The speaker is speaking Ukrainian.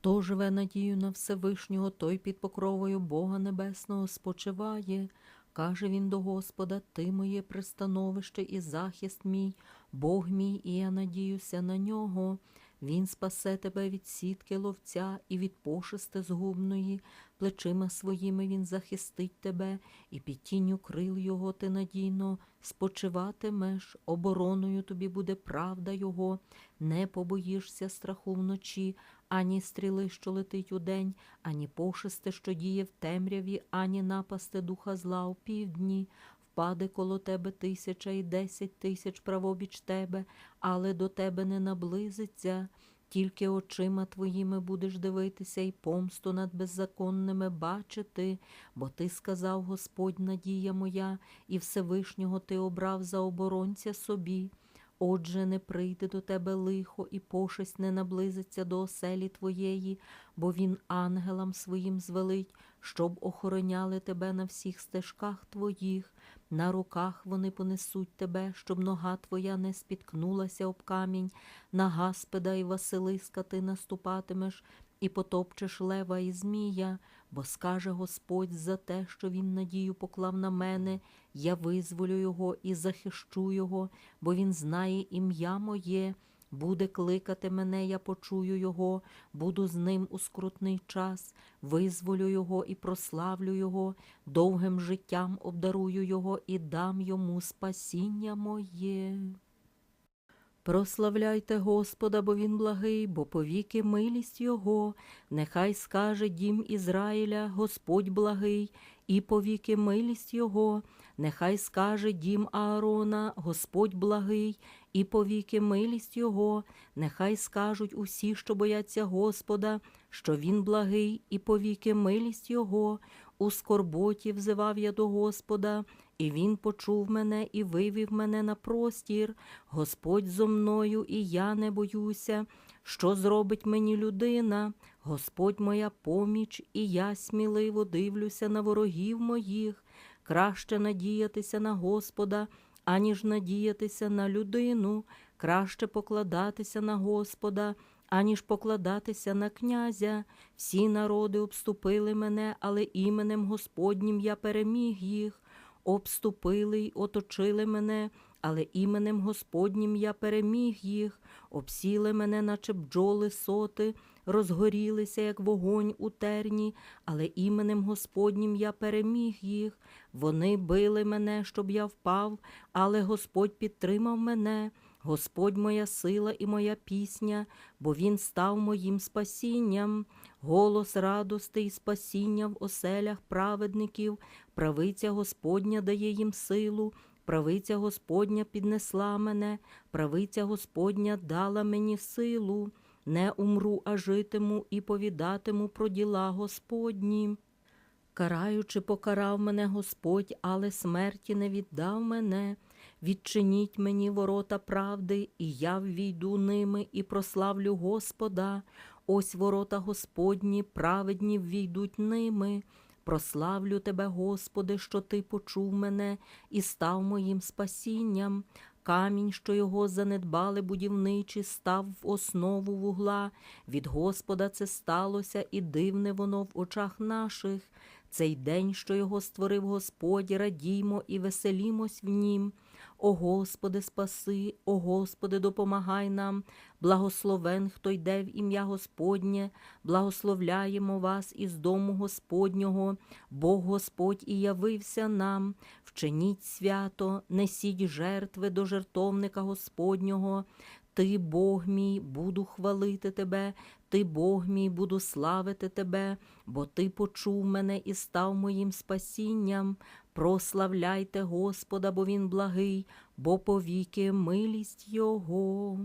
Хто живе надію на Всевишнього, той під покровою Бога Небесного спочиває. Каже він до Господа, Ти моє пристановище і захист мій, Бог мій, і я надіюся на нього. Він спасе тебе від сітки ловця і від пошисти згубної, плечима своїми він захистить тебе, і під тінню крил його ти надійно спочиватимеш, обороною тобі буде правда його, не побоїшся страху вночі, ані стріли, що летить удень, ані пошисти, що діє в темряві, ані напасти духа зла у півдні. Впаде коло тебе тисяча і десять тисяч правобіч тебе, але до тебе не наблизиться. Тільки очима твоїми будеш дивитися і помсту над беззаконними бачити, бо ти сказав Господь, надія моя, і Всевишнього ти обрав за оборонця собі. Отже, не прийде до тебе лихо, і пошесть не наблизиться до оселі твоєї, бо він ангелам своїм звелить, щоб охороняли тебе на всіх стежках твоїх. На руках вони понесуть тебе, щоб нога твоя не спіткнулася об камінь, на Гаспеда і Василиска ти наступатимеш, і потопчеш лева і змія, бо скаже Господь за те, що він надію поклав на мене, я визволю його і захищу його, бо він знає ім'я моє. Буде кликати мене, я почую його, буду з ним у скрутний час, визволю його і прославлю його, довгим життям обдарую його і дам йому спасіння моє. Прославляйте Господа, бо він благий, бо повіки милість Його. Нехай скаже дім Ізраїля, Господь благий, і повіки милість Його. Нехай скаже дім Аарона, Господь благий, і повіки милість Його. Нехай скажуть усі, що бояться Господа, що Він благий, і повіки милість Його. У скорботі взивав я до Господа, і він почув мене і вивів мене на простір. Господь зо мною, і я не боюся. Що зробить мені людина? Господь моя поміч, і я сміливо дивлюся на ворогів моїх. Краще надіятися на Господа, аніж надіятися на людину, краще покладатися на Господа, аніж покладатися на князя. Всі народи обступили мене, але іменем Господнім я переміг їх. Обступили й оточили мене, але іменем Господнім я переміг їх, обсіли мене, наче бджоли соти, розгорілися, як вогонь у терні, але іменем Господнім я переміг їх. Вони били мене, щоб я впав, але Господь підтримав мене. Господь моя сила і моя пісня, бо Він став моїм спасінням, голос радости і спасіння в оселях праведників, правиця Господня дає їм силу, правиця Господня піднесла мене, правиця Господня дала мені силу, не умру, а житиму і повідатиму про діла Господні. Караючи, покарав мене Господь, але смерті не віддав мене. Відчиніть мені ворота правди, і я ввійду ними і прославлю Господа. Ось ворота Господні, праведні ввійдуть ними. Прославлю тебе, Господи, що Ти почув мене і став моїм спасінням. Камінь, що його занедбали будівничі, став в основу вугла. Від Господа це сталося, і дивне воно в очах наших. Цей день, що його створив Господь, радіймо і веселімось в нім. О Господи, спаси, о Господи, допомагай нам, благословен, хто йде в ім'я Господнє, благословляємо вас із дому Господнього, Бог Господь і явився нам, вчиніть свято, несіть жертви до жертовника Господнього. Ти, Бог мій, буду хвалити тебе, ти, Бог мій, буду славити тебе, бо ти почув мене і став моїм спасінням. Прославляйте Господа, бо Він благий, бо повіки милість Його.